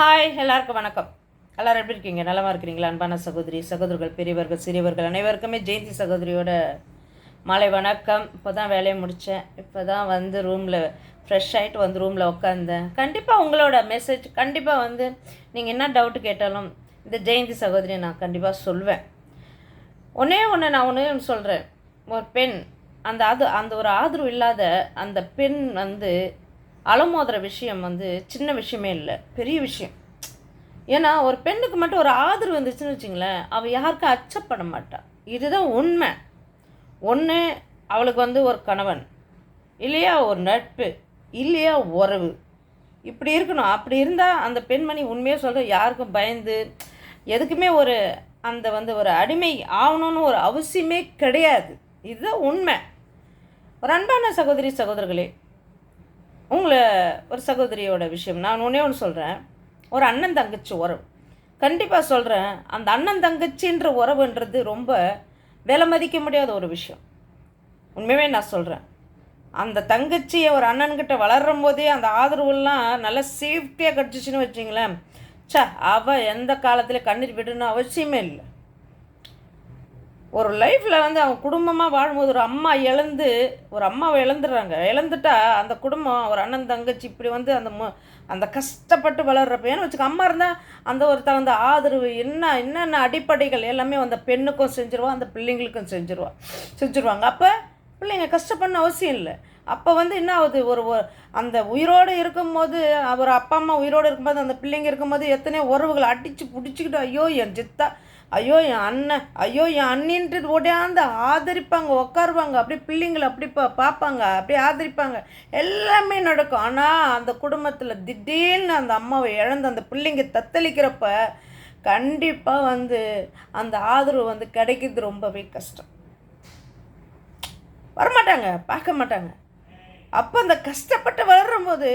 Hi எல்லாருக்கும் வணக்கம். எல்லாரும் எப்படி இருக்கீங்க? நலமாக இருக்கிறீங்களா? அன்பான சகோதரி சகோதரர்கள் பெரியவர்கள் சிறியவர்கள் அனைவருக்குமே ஜெயந்தி சகோதரியோட மாலை வணக்கம். இப்போ தான் வேலையை முடித்தேன் இப்போ தான் வந்து ரூமில் ஃப்ரெஷ் ஆகிட்டு வந்து ரூமில் உட்காந்தேன் கண்டிப்பாக உங்களோட மெசேஜ் கண்டிப்பாக வந்து நீங்கள் என்ன டவுட்டு கேட்டாலும் இந்த ஜெயந்தி சகோதரியை நான் கண்டிப்பாக சொல்வேன். ஒன்றே ஒன்று நான் ஒன்றே ஒன்று சொல்கிறேன் ஒரு பெண் அந்த அது அந்த ஒரு ஆதரவு இல்லாத அந்த பெண் வந்து அலமோதுற விஷயம் வந்து சின்ன விஷயமே இல்லை பெரிய விஷயம். ஏன்னா ஒரு பெண்ணுக்கு மட்டும் ஒரு ஆதரவு வந்துச்சுன்னு வச்சுங்களேன் அவள் யாருக்கும் அச்சப்பட மாட்டாள் இதுதான் உண்மை. ஒன்று அவளுக்கு வந்து ஒரு கணவன். இல்லையா ஒரு நட்பு. இல்லையா உறவு. இப்படி இருக்கணும். அப்படி இருந்தால் அந்த பெண்மணி உண்மையாக சொல்கிற யாருக்கும் பயந்து எதுக்குமே ஒரு அந்த வந்து ஒரு அடிமை ஆகணும்னு ஒரு அவசியமே கிடையாது. இதுதான் உண்மை. ஒரு அன்பான சகோதரி சகோதரர்களே உங்களை ஒரு சகோதரியோட விஷயம். நான் ஒன்றே ஒன்று சொல்கிறேன் ஒரு அண்ணன் தங்கச்சி உறவு. கண்டிப்பாக சொல்கிறேன் அந்த அண்ணன் தங்கச்சின்ற உறவுன்றது ரொம்ப விலை மதிக்க முடியாத ஒரு விஷயம். உண்மையாகவே நான் சொல்கிறேன் அந்த தங்கச்சியை ஒரு அண்ணன்கிட்ட வளரும் போதே அந்த ஆதரவுலாம் நல்லா சேஃப்டியாக கிடச்சிச்சின்னு வச்சிங்களேன். ச்சே அவள் எந்த காலத்தில் கண்ணீர் விடணும் அவசியமே இல்லை. ஒரு லைஃப்பில் வந்து அவங்க குடும்பமாக வாழும்போது ஒரு அம்மா இழந்து ஒரு அம்மாவை இழந்துடுறாங்க. இழந்துட்டா அந்த குடும்பம் ஒரு அண்ணன் தங்கச்சி இப்படி வந்து அந்த மு அந்த கஷ்டப்பட்டு வளர்றப்ப ஏன்னு வச்சுக்க அம்மா இருந்தால் அந்த ஒரு தகுந்த ஆதரவு என்ன என்னென்ன அடிப்படைகள் எல்லாமே அந்த பெண்ணுக்கும் செஞ்சிருவா அந்த பிள்ளைங்களுக்கும் செஞ்சிருவா செஞ்சுருவாங்க. அப்போ பிள்ளைங்க கஷ்டப்படணும் அவசியம் இல்லை. அப்போ வந்து என்ன ஆகுது? ஒரு ஒரு அந்த உயிரோடு இருக்கும்போது அவர் அப்பா அம்மா உயிரோடு இருக்கும்போது அந்த பிள்ளைங்க இருக்கும்போது எத்தனையோ உறவுகளை அடித்து பிடிச்சிக்கிட்டு ஐயோ என் சித்தா ஐயோ என் அண்ணன் ஐயோ என் அண்ணின்ட்டு ஓடியாந்து ஆதரிப்பாங்க உட்காருவாங்க அப்படியே பிள்ளைங்களை அப்படி பா பார்ப்பாங்க அப்படியே ஆதரிப்பாங்க. எல்லாமே நடக்கும். ஆனால் அந்த குடும்பத்தில் திடீர்னு அந்த அம்மாவை இழந்து அந்த பிள்ளைங்க தத்தளிக்கிறப்ப கண்டிப்பாக வந்து அந்த ஆதரவு வந்து கிடைக்கிறது ரொம்பவே கஷ்டம். வரமாட்டாங்க பார்க்க மாட்டாங்க. அப்போ அந்த கஷ்டப்பட்டு வளரும்போது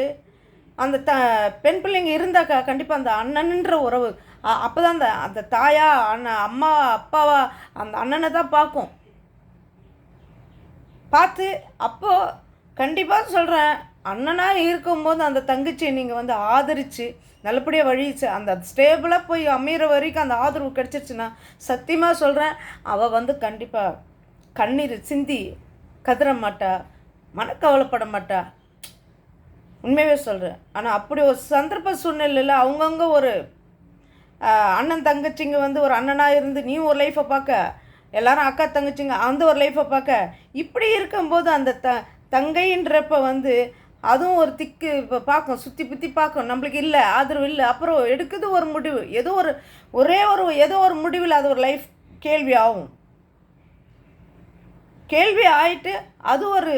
அந்த த பெண் பிள்ளைங்க இருந்தாக்கா கண்டிப்பாக அந்த அண்ணன்ன்ற உறவு அப்போ தான் அந்த அந்த தாயா அண்ணன் அம்மா அப்பாவா அந்த அண்ணனை தான் பார்க்கும். பார்த்து அப்போது கண்டிப்பாக சொல்கிறேன் அண்ணனாக இருக்கும்போது அந்த தங்கச்சியை நீங்கள் வந்து ஆதரித்து நல்லபடியாக வழிச்சு அந்த ஸ்டேபிளாக போய் அமையிற வரைக்கும் அந்த ஆதரவு கிடச்சிருச்சுன்னா சத்தியமாக சொல்கிறேன் அவள் வந்து கண்டிப்பாக கண்ணீர் சிந்தி கதற மாட்டா மனக்கவலைப்பட மாட்டா. உண்மையாகவே சொல்கிறேன் ஆனால் அப்படி ஒரு சந்தர்ப்ப சூழ்நிலையில் அவங்கவுங்க ஒரு அண்ணன் தங்கச்சிங்க வந்து ஒரு அண்ணனாக இருந்து நீ ஒரு லைஃப்பை பார்க்க எல்லாரும் அக்கா தங்கச்சிங்க அந்த ஒரு லைஃப்பை பார்க்க இப்படி இருக்கும்போது அந்த த தங்கைன்றப்ப வந்து அதுவும் ஒரு திக்கு இப்போ பார்க்கும் சுற்றி புத்தி பார்க்கும் நம்மளுக்கு இல்லை ஆதரவு இல்லை. அப்புறம் எடுக்குது ஒரு முடிவு. ஏதோ ஒரு ஒரே ஒரு ஏதோ ஒரு முடிவில் அது ஒரு லைஃப் கேள்வி ஆகும். கேள்வி ஆயிட்டு அது ஒரு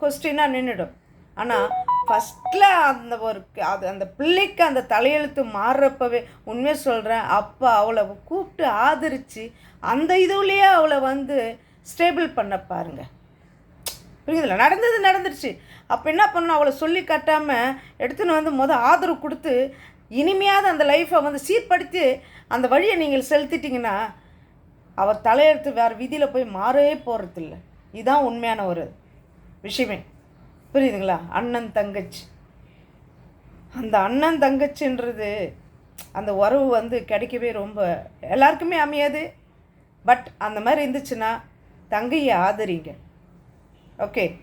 கொஸ்டினாக நின்றுடும் ஆனால் ஃபஸ்ட்டில் அந்த ஒரு அது அந்த பிள்ளைக்கு அந்த தலையெழுத்து மாறுறப்பவே உண்மையை சொல்கிறேன் அப்போ அவளை கூப்பிட்டு ஆதரித்து அந்த இதுலேயே அவளை வந்து ஸ்டேபிள் பண்ண பாருங்க. புரியுதுல? நடந்தது நடந்துருச்சு. அப்போ என்ன பண்ணணும்? அவளை சொல்லி காட்டாமல் எடுத்துன்னு வந்து மொதல் ஆதரவு கொடுத்து இனிமையாவது அந்த லைஃப்பை வந்து சீர்படுத்தி அந்த வழியை நீங்கள் செலுத்திட்டிங்கன்னா அவர் தலையெழுத்து வேறு விதியில் போய் மாறவே போகிறதில்ல இதுதான் உண்மையான ஒரு விஷயமே. புரியுதுங்களா? அண்ணன் தங்கச்சி. அந்த அண்ணன் தங்கச்சின்றது அந்த உறவு வந்து கிடைக்கவே ரொம்ப எல்லாருக்குமே அமையாது. பட் அந்த மாதிரி இருந்துச்சுன்னா தங்கையை ஆதரிங்க. ஓகே.